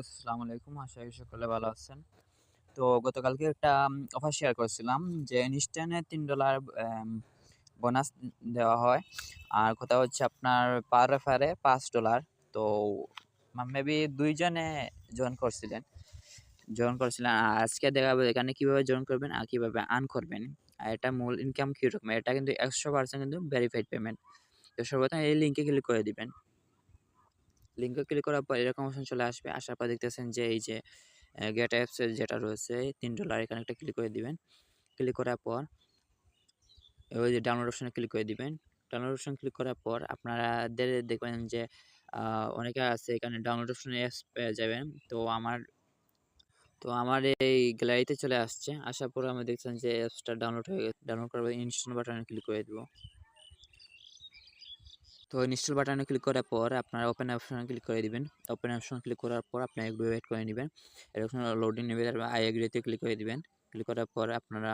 আসসালামু আলাইকুম। আশা করি সকলে ভালো আছেন। তো গতকালকে একটা অফার শেয়ার করেছিলাম যে ইনস্ট্যান্টে তিন ডলার বোনাস দেওয়া হয়। আর কথা হচ্ছে আপনার পার রেফারে পাঁচ ডলার তো মেবি দুইজনে জয়েন করছিলেন। জয়েন করছিলেন। আজকে দেখাবো এখানে কীভাবে জয়েন করবেন আর কীভাবে আর্ন করবেন। আর এটা মূল ইনকাম কীরকম এটা কিন্তু একশো পার্সেন্ট কিন্তু ভেরিফাইড পেমেন্ট তো সর্বপ্রথম এই লিঙ্কে ক্লিক করে দিবেন। লিঙ্কে ক্লিক করার পর এরকম অপশন চলে আসবে। আসার পর দেখতেছেন যে এই যে গেট অ্যাপসের যেটা রয়েছে, তিন ডলার এখানে একটা ক্লিক করে দিবেন। ক্লিক করার পর ওই যে ডাউনলোড অপশনে ক্লিক করে দিবেন। ডাউনলোড অপশন ক্লিক করার পর আপনাদের দেখবেন যে অনেকে আছে এখানে ডাউনলোড অপশনে অ্যাপস পেয়ে যাবেন। তো আমার তো আমার এই গ্যালারিতে চলে আসছে। আসার পর আমি দেখছেন যে অ্যাপসটা ডাউনলোড হয়ে গেছে। ডাউনলোড করার ইনস্টল বাটনে ক্লিক করে দেবো। তো ইনস্টল বাটনে ক্লিক করার পর আপনারা ওপেন অপশনে ক্লিক করে দিবেন। ওপেন অপশন ক্লিক করার পর আপনি একটু ওয়েট করে নেবেন। এরকম লোডিং নেবে, তারপর আই এগ্রিতে ক্লিক করে দিবেন। ক্লিক করার পর আপনারা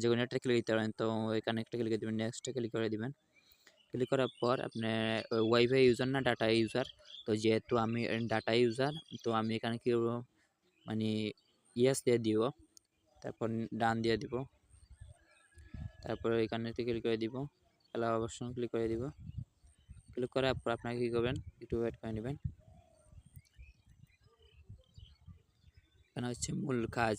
যে কোনো একটা ক্লিক দিতে পারেন। তো এখানে একটা ক্লিক দিবেন নেক্সটে ক্লিক করে দিবেন। ক্লিক করার পর আপনি ওয়াইফাই ইউজার না ডাটা ইউজার তো যেহেতু আমি ডাটা ইউজার তো আমি এখানে কি মানে ইয়েস দিয়ে দিব। তারপর ডান দিয়ে দিব। তারপর এখানে ক্লিক করে দিব। অ্যালাউ অপশন ক্লিক করে দিব। ক্লিক করার পর আপনাকে কী করবেন? একটু ওয়েট করে নেবেন। এখানে হচ্ছে মূল কাজ।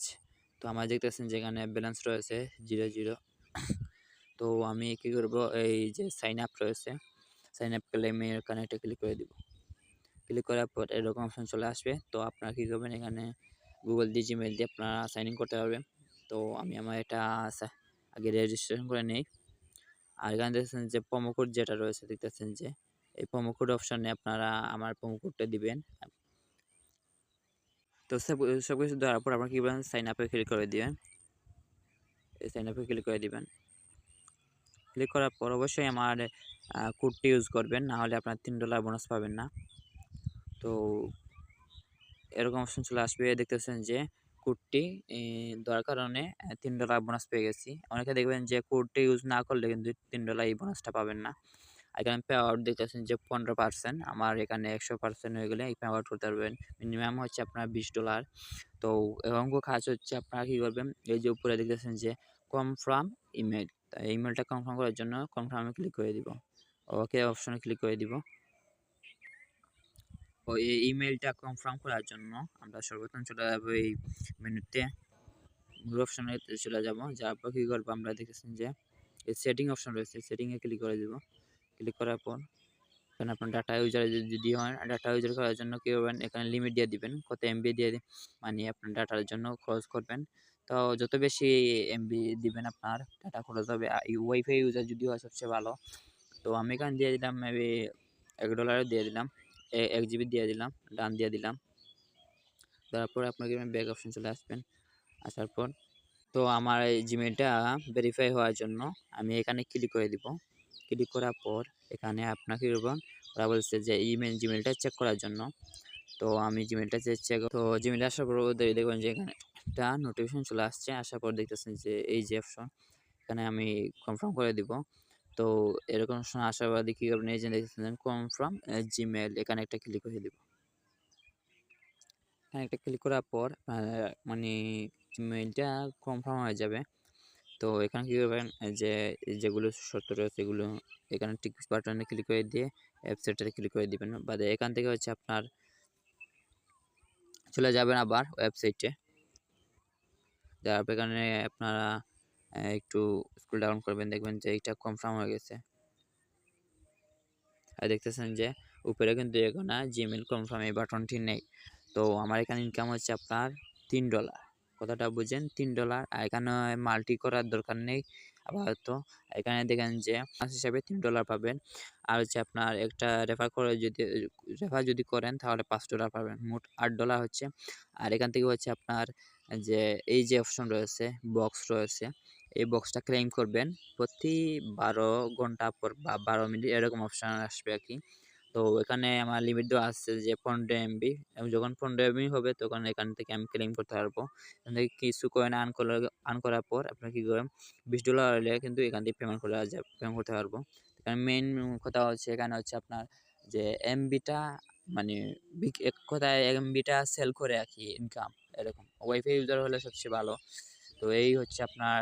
তো আমার দেখতেছেন যেখানে ব্যালেন্স রয়েছে জিরো জিরো তো আমি কী করব? এই যে সাইন আপ রয়েছে সাইন আপ করলে আমি এখানে ক্লিক করে দিব। ক্লিক করার পর এরকম অপশন চলে আসবে। তো আপনারা কী করবেন? এখানে গুগল দিয়ে জিমেল দিয়ে আপনারা সাইন ইন করতে পারবেন। তো আমি আমার এটা আগে রেজিস্ট্রেশন করে নেই। আর এখানে দেখতেছেন যে প্রোমো যেটা রয়েছে, দেখতেছেন যে এই কোড অপশানে আপনারা আমার কোডটা দিবেন। তো সব কিছু দেওয়ার পর আপনারা কী বলেন সাইন আপে ক্লিক করে দিবেন। এই সাইন আপে ক্লিক করে দিবেন। ক্লিক করার পর অবশ্যই আমার কোডটি ইউজ করবেন, না হলে আপনার তিন ডলার বোনাস পাবেন না। তো এরকম অপশন চলে আসবে, দেখতেছেন যে কোডটি দেওয়ার কারণে তিন ডলার বোনাস পেয়ে গেছি। অনেকে দেখবেন যে কোডটি ইউজ না করলে কিন্তু তিন ডলার এই বোনাসটা পাবেন না। এখানে পে আউট দেখতেছেন যে পনেরো পার্সেন্ট আমার এখানে একশো পার্সেন্ট হয়ে গেলে পে আউট করতে পারবেন। মিনিমাম হচ্ছে আপনার বিশ ডলার তো অঙ্ক কাজ হচ্ছে আপনারা কী করবেন? এই যে উপরে দেখতেছেন যে কনফার্ম ইমেল ইমেলটা কনফার্ম করার জন্য কনফার্মে ক্লিক করে দিব। ওকে অপশনে ক্লিক করে দিব। ও এই ইমেলটা কনফার্ম করার জন্য আমরা সর্বপ্রথম চলে যাব এই মেনুতে মূল অপশনে চলে যাব। যার পর কী করব? আমরা দেখেছেন যে সেটিং অপশন রয়েছে সেটিংয়ে ক্লিক করে দেবো। ক্লিক করার পর এখানে আপনার ডাটা ইউজার যদি হয় ডাটা ইউজার করার জন্য কী করবেন? এখানে লিমিট দিয়ে দিবেন, কত এমবি দিয়ে মানে আপনার ডাটার জন্য খরচ করবেন। তো যত বেশি এমবি দিবেন আপনার ডাটা খরচ হবে। ওয়াইফাই ইউজার যদি হয় সবচেয়ে ভালো, তো আমি এখানে দিয়ে দিলাম মেবি এক ডলারে দিয়ে দিলাম এক জিবি দিয়ে দিলাম, ডান দিয়ে দিলাম। তারপর আপনাকে ব্যাক অপশন চলে আসবেন। আসার পর, তো আমার এই জিমেলটা ভেরিফাই হওয়ার জন্য আমি এখানে ক্লিক করে দিব। ক্লিক করার পর এখানে আপনাকে ওরা বলছে যে ইমেল জিমেলটা চেক করার জন্য। তো আমি জিমেলটা চেক তো জিমেল আসার পর দেখবেন যে এখানে একটা নোটিফিকেশন চলে আসছে। আসার পর দেখতেছেন যে এই যে অপশন এখানে আমি কনফার্ম করে দিব। তো এরকম সময় আশাবাদী কী করবেন এই যে দেখতেছেন কনফার্ম জিমেল এখানে একটা ক্লিক করে দিব। এখানে একটা ক্লিক করার পর মানে জিমেলটা কনফার্ম হয়ে যাবে। তো এখানে কী করবেন যে, যেগুলো শর্ত রয়েছে সেগুলো এখানে টিক বাটনে ক্লিক করে দিয়ে ওয়েবসাইটটাতে ক্লিক করে দিবেন। বাদে এখান থেকে হচ্ছে আপনার চলে যাবেন আবার ওয়েবসাইটে যার এখানে আপনারা একটু স্কুল ডাউন করবেন, দেখবেন যে এইটা কনফার্ম হয়ে গেছে। আর দেখতেছেন যে উপরে কিন্তু এখন জিমেল কনফার্ম এই বাটনটি নেই। তো আমার এখানে ইনকাম হচ্ছে আপনার তিন ডলার কথাটা বুঝেন, তিন ডলার এখানে মাল্টি করার দরকার নেই আপাতত। এখানে দেখেন যে মাস হিসাবে তিন ডলার পাবেন। আর হচ্ছে আপনার একটা রেফার করে যদি রেফার যদি করেন তাহলে পাঁচ ডলার পাবেন, মোট আট ডলার হচ্ছে। আর এখান থেকে হচ্ছে আপনার যে এই যে অপশন রয়েছে বক্স রয়েছে, এই বক্সটা ক্লেম করবেন। প্রতি বারো ঘণ্টা পর বা বারো মিনিট এরকম অপশান আসবে আর কি। তো এখানে আমার লিমিট দেওয়া আছে যে পনেরো এমবি যখন পনেরো এমবি হবে, তখন এখান থেকে আমি ক্লেম করতে পারব। এখান থেকে কিছু কয়েন আর্ন করার আর্ন করার পর আপনার কী করেন বিশ ডলার হলে কিন্তু এখান থেকে পেমেন্ট করা যায় পেমেন্ট করতে পারব। এখানে মেন কথা হচ্ছে, এখানে হচ্ছে আপনার যে এমবিটা মানে এক কথায় এমবিটা সেল করে আর কি ইনকাম এরকম। ওয়াইফাই ইউজার হলে সবচেয়ে ভালো। তো এই হচ্ছে আপনার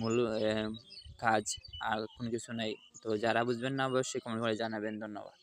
মূল কাজ, আর কোনো কিছু নেই। তো যারা বুঝবেন না, অবশ্যই কমেন্ট করে জানাবেন। ধন্যবাদ।